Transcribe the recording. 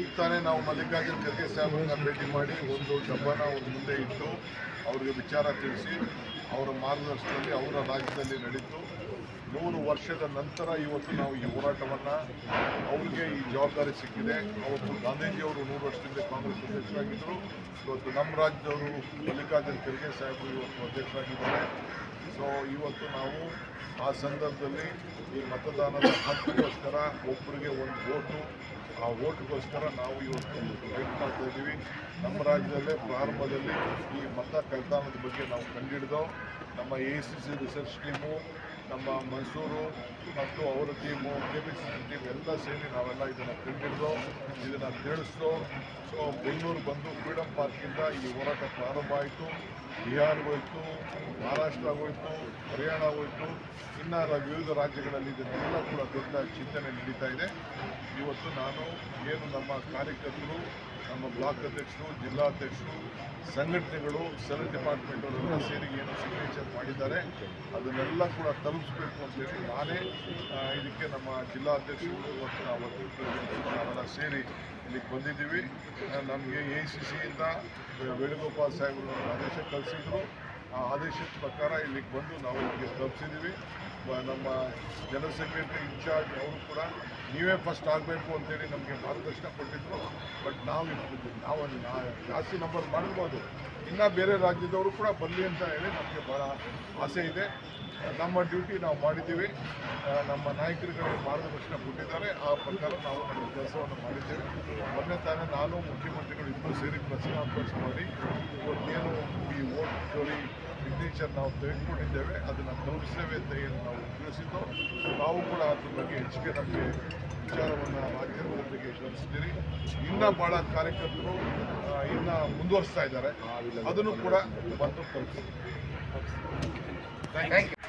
ಈಗ ತಾನೇ ನಾವು ಮಲ್ಲಿಕಾರ್ಜುನ ಖರ್ಗೆ ಸಾಹೇಬ್ರನ್ನ ಭೇಟಿ ಮಾಡಿ ಒಂದು ಡಬ್ಬನ ಒಂದು ಮುಂದೆ ಇಟ್ಟು ಅವ್ರಿಗೆ ವಿಚಾರ ತಿಳಿಸಿ ಅವರ ಮಾರ್ಗದರ್ಶನದಲ್ಲಿ, ಅವರ ರಾಜ್ಯದಲ್ಲಿ ನಡೀತು ನೂರು ವರ್ಷದ ನಂತರ ಇವತ್ತು ನಾವು ಈ ಹೋರಾಟವನ್ನು ಅವರಿಗೆ ಈ ಜವಾಬ್ದಾರಿ ಸಿಕ್ಕಿದೆ. ಅವತ್ತು ಗಾಂಧೀಜಿಯವರು ನೂರು ವರ್ಷದಿಂದ ಕಾಂಗ್ರೆಸ್ ಅಧ್ಯಕ್ಷರಾಗಿದ್ದರು. ಇವತ್ತು ನಮ್ಮ ರಾಜ್ಯದವರು ಮಲ್ಲಿಕಾರ್ಜುನ್ ಖರ್ಗೆ ಸಾಹೇಬರು ಇವತ್ತು ಅಧ್ಯಕ್ಷರಾಗಿದ್ದಾರೆ. ಸೊ ಇವತ್ತು ನಾವು ಆ ಸಂದರ್ಭದಲ್ಲಿ ಈ ಮತದಾನದ ಹಕ್ಕಿಗೋಸ್ಕರ ಒಬ್ಬರಿಗೆ ಒಂದು ಓಟು. ಆ ವೋಟ್ಗೋಸ್ಕರ ನಾವು ಇವತ್ತು ವೇಟ್ ಮಾಡ್ತಾ ಇದ್ದೀವಿ. ನಮ್ಮ ರಾಜ್ಯದಲ್ಲೇ ಪ್ರಾರಂಭದಲ್ಲಿ ಈ ಮತ ಕಳ್ತನದ ಬಗ್ಗೆ ನಾವು ಕಂಡುಹಿಡಿದು ನಮ್ಮ A C C research team, ನಮ್ಮ ಮೈಸೂರು ಮತ್ತು ಅವರ team K P C C team ಎಲ್ಲ ಸೇರಿ ನಾವೆಲ್ಲ ಇದನ್ನು ಕಂಡುಹಿಡಿದು ಇದನ್ನು ತಿಳಿಸ್ದು. ಸೊ ಬೆಂಗಳೂರು ಬಂದು ಫ್ರೀಡಮ್ ಪಾರ್ಕಿಂದ ಈ ಹೋರಾಟ ಪ್ರಾರಂಭ ಆಯಿತು. ಬಿಹಾರ್ ಹೋಯಿತು, ಮಹಾರಾಷ್ಟ್ರ ಹೋಯಿತು, ಹರಿಯಾಣ ಹೋಯಿತು, ಇನ್ನಾರ ವಿವಿಧ ರಾಜ್ಯಗಳಲ್ಲಿ ಇದನ್ನೆಲ್ಲ ಕೂಡ ದೊಡ್ಡ ಚಿಂತನೆ ನಡೀತಾ ಇದೆ. ಇವತ್ತು ನಾನು, ಏನು ನಮ್ಮ ಕಾರ್ಯಕರ್ತರು, ನಮ್ಮ ಬ್ಲಾಕ್ ಅಧ್ಯಕ್ಷರು ಜಿಲ್ಲಾಧ್ಯಕ್ಷರು ಸಂಘಟನೆಗಳು, ಸೆಲ್ ಡಿಪಾರ್ಟ್ಮೆಂಟ್ ಅವರೆಲ್ಲ ಸೇರಿ ಏನು ಸಿಗ್ನೇಚರ್ ಮಾಡಿದ್ದಾರೆ. ಅದನ್ನೆಲ್ಲ ಕೂಡ ತಲುಪಿಸ್ಬೇಕು ಅಂತೇಳಿ ನಾನೇ ಇದಕ್ಕೆ ನಮ್ಮ ಜಿಲ್ಲಾಧ್ಯಕ್ಷರು ಮತ್ತು ನಾವು ಸೇರಿ ಇಲ್ಲಿಗೆ ಬಂದಿದ್ದೀವಿ. ನಮಗೆ ಎ ಸಿ ಸಿಯಿಂದ ವೇಣುಗೋಪಾಲ್ ಸಾಹೇಬರು ಆದೇಶ ಕಳಿಸಿದ್ರು. ಆ ಆದೇಶದ ಪ್ರಕಾರ ಇಲ್ಲಿಗೆ ಬಂದು ನಾವು ಇಲ್ಲಿಗೆ ತಲುಪಿಸಿದ್ದೀವಿ. ನಮ್ಮ ಜನರಲ್ ಸೆಕ್ರೆಟರಿ ಇನ್ಚಾರ್ಜ್ ಅವರು ಕೂಡ ನೀವೇ ಫಸ್ಟ್ ಆಗಬೇಕು ಅಂತೇಳಿ ನಮಗೆ ಮಾರ್ಗದರ್ಶನ ಕೊಟ್ಟಿದ್ರು. ಬಟ್ ನಾವು ನಾವು ಜಾಸ್ತಿ ನಂಬರ್ ಮಾಡಿರ್ಬೋದು ಇನ್ನೂ ಬೇರೆ ರಾಜ್ಯದವರು ಕೂಡ ಬರಲಿ ಅಂತ ಹೇಳಿ ನಮಗೆ ಭಾಳ ಆಸೆ ಇದೆ. ನಮ್ಮ ಡ್ಯೂಟಿ ನಾವು ಮಾಡಿದ್ದೀವಿ. ನಮ್ಮ ನಾಯಕರುಗಳಿಗೆ ಮಾರ್ಗದರ್ಶನ ಕೊಟ್ಟಿದ್ದಾರೆ. ಆ ಪ್ರಕಾರ ನಾವು ನಮ್ಮ ಕೆಲಸವನ್ನು ಮಾಡಿದ್ದೇವೆ. ಮೊನ್ನೆ ತಾನೇ ನಾನು ಮುಖ್ಯಮಂತ್ರಿಗಳು ಇಬ್ಬರು ಸೇರಿ ಕಾನ್ಫರೆನ್ಸ್ ಮಾಡಿ ಇವತ್ತೇನು ಈ ವೋಟ್ ಚೋರಿ ಸಿಗ್ನೇಚರ್ ನಾವು ತೆಗೆದುಕೊಂಡಿದ್ದೇವೆ, ಅದನ್ನು ತಲುಪಿಸ್ತೇವೆ ಅಂತ ಏನು ನಾವು ತಿಳಿಸಿದ್ದೋ. ನಾವು ಕೂಡ ಅದ್ರ ಬಗ್ಗೆ ಹೆಚ್ಚಿಗೆ ನಮಗೆ ವಿಚಾರವನ್ನು ಮಾಧ್ಯಮದೊಂದಿಗೆ ತಿಳಿಸಿದ್ದೀರಿ ಇನ್ನೂ ಭಾಳ ಕಾರ್ಯಕರ್ತರು ಇನ್ನು ಮುಂದುವರಿಸ್ತಾ ಇದ್ದಾರೆ. ಅದನ್ನು ಕೂಡ ಬಂದು ತಲುಪಿಸ್ತೀವಿ ಥ್ಯಾಂಕ್ ಯು